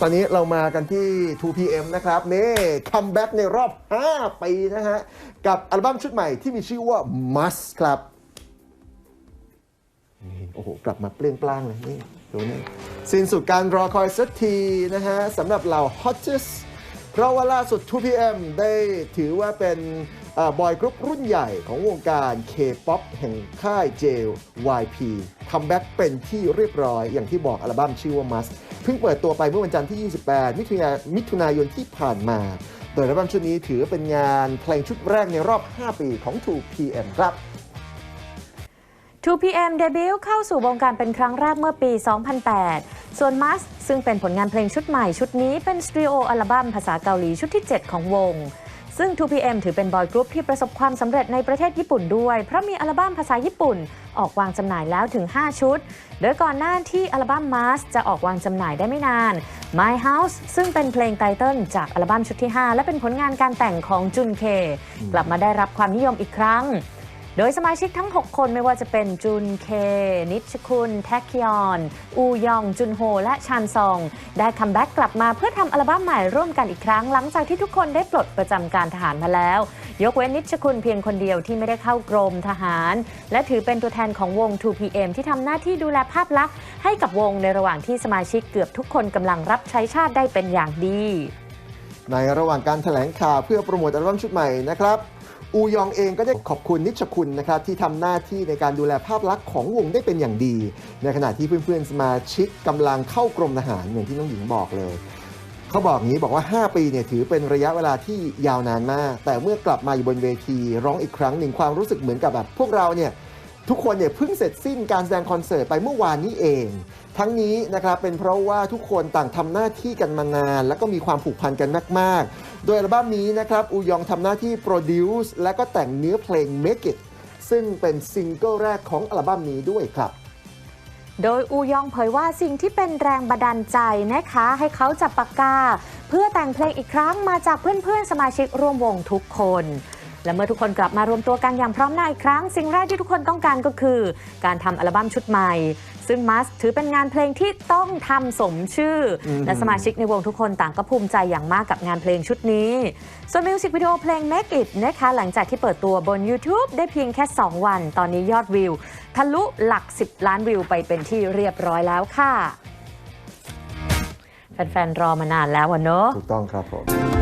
ตอนนี้เรามากันที่ 2PM นะครับ นี่คัมแบ็กในรอบ 5 ปีนะฮะ กับอัลบั้มชุดใหม่ที่มีชื่อว่า Must ครับโอ้โห กลับมาเปลี่ยงปล้างเลยนี่ดูนี่สิ้นสุดการรอคอยสักทีนะฮะสำหรับเหล่า Hottest เพราะว่าล่าสุด 2PM ได้ถือว่าเป็น บอยกรุ๊ปรุ่นใหญ่ของวงการ K-POP แห่งค่าย JYP คัมแบ็กเป็นที่เรียบร้อยอย่างที่บอกอัลบั้มชื่อว่า Must เพิ่งเปิดตัวไปเมื่อวันจันทร์ที่ 28มิถุนามิถุนายนที่ผ่านมา โดยอัลบั้มชุดนี้ถือเป็นงานเพลงชุดแรกในรอบ 5 ปีของ 2PM ครับ 2PM เดบิวต์เข้าสู่วงการเป็นครั้งแรกเมื่อปี 2008 ส่วน Must ซึ่งเป็นผลงานเพลงชุดใหม่ชุดนี้เป็นสตรีโออัลบั้มภาษาเกาหลีชุดที่ 7 ของวง ซึ่ง 2PM ถือเป็นบอยกรุ๊ปที่ประสบความสำเร็จในประเทศญี่ปุ่นด้วย เพราะมีอัลบั้มภาษาญี่ปุ่น ออกวางจำหน่ายแล้วถึง 5 ชุด โดยก่อนหน้าที่อัลบั้ม Must จะออกวางจำหน่ายได้ไม่นาน My House ซึ่งเป็นเพลงไตเติลจากอัลบั้มชุดที่ 5 และเป็นผลงานการแต่งของจุนเค กลับมาได้รับความนิยมอีกครั้ง โดยสมาชิกทั้ง 6 คนไม่ว่าจะเป็นจุนเค นิชคุณแทคยอน อูยอง จุนโฮ และชานซอง ได้คัมแบ็กกลับมาเพื่อทำอัลบั้มใหม่ร่วมกันอีกครั้ง หลังจากที่ทุกคนได้ปลดประจำการทหารมาแล้ว ยกเว้นนิชคุณเพียงคนเดียวที่ไม่ได้เข้ากรมทหาร และถือเป็นตัวแทนของวง 2PM ที่ทำหน้าที่ดูแลภาพลักษณ์ให้กับวงในระหว่างที่สมาชิกเกือบทุกคนกำลังรับใช้ชาติได้เป็นอย่างดี ในระหว่างการแถลงข่าวเพื่อโปรโมทอัลบั้มชุดใหม่นะครับอูยองเองก็ได้ขอบคุณนิชคุณนะครับที่ทำหน้าที่ในการดูแลภาพลักษณ์ของวงได้เป็นอย่างดี ในขณะที่เพื่อนๆสมาชิกกำลังเข้ากรมทหารอย่างที่น้องหญิงบอกเลย เขาบอกงี้บอกว่า 5 ปีเนี่ยถือเป็นระยะเวลาที่ยาวนานมาก แต่เมื่อกลับมาอยู่บนเวที ร้องอีกครั้งหนึ่งความรู้สึกเหมือนกับแบบพวกเราเนี่ย ทุกคนเนี่ยเพิ่งเสร็จสิ้นการแสดงคอนเสิร์ตไปเมื่อวานนี้เอง ทั้งนี้นะครับเป็นเพราะว่าทุกคนต่างทำหน้าที่กันมานาน แล้วก็มีความผูกพันกันมาก ๆ โดยอัลบั้มนี้นะครับอูยองทำหน้าที่โปรดิวซ์และก็แต่งเนื้อเพลง Make It ซึ่งเป็นซิงเกิลแรกของอัลบั้มนี้ด้วยครับโดยอูยองเผยว่าสิ่งที่เป็นแรงบันดาลใจนะคะ ให้เขาจับปากกา เพื่อแต่งเพลงอีกครั้งมาจากเพื่อนๆสมาชิกร่วมวงทุกคน และเมื่อทุกคนกลับมารวมตัวกันอย่างพร้อมหน้าอีกครั้ง สิ่งแรกที่ทุกคนต้องการก็คือ การทำอัลบั้มชุดใหม่ ซึ่งมัสถือเป็นงานเพลงที่ต้องทำสมชื่ออมและสมาชิกในวงทุกคนต่างก็ภูมิใจอย่างมากกับงานเพลงชุดนี้ ส่วนมิวสิกวิดีโอเพลง Make It นะคะหลังจากที่เปิดตัวบน YouTube ได้เพียงแค่ 2 วัน ตอนนี้ยอดวิว ทะลุหลัก 10 ล้านวิวไปเป็นที่เรียบร้อยแล้วค่ะแฟนๆรอมานานแล้วอะเนอะถูกต้องครับผม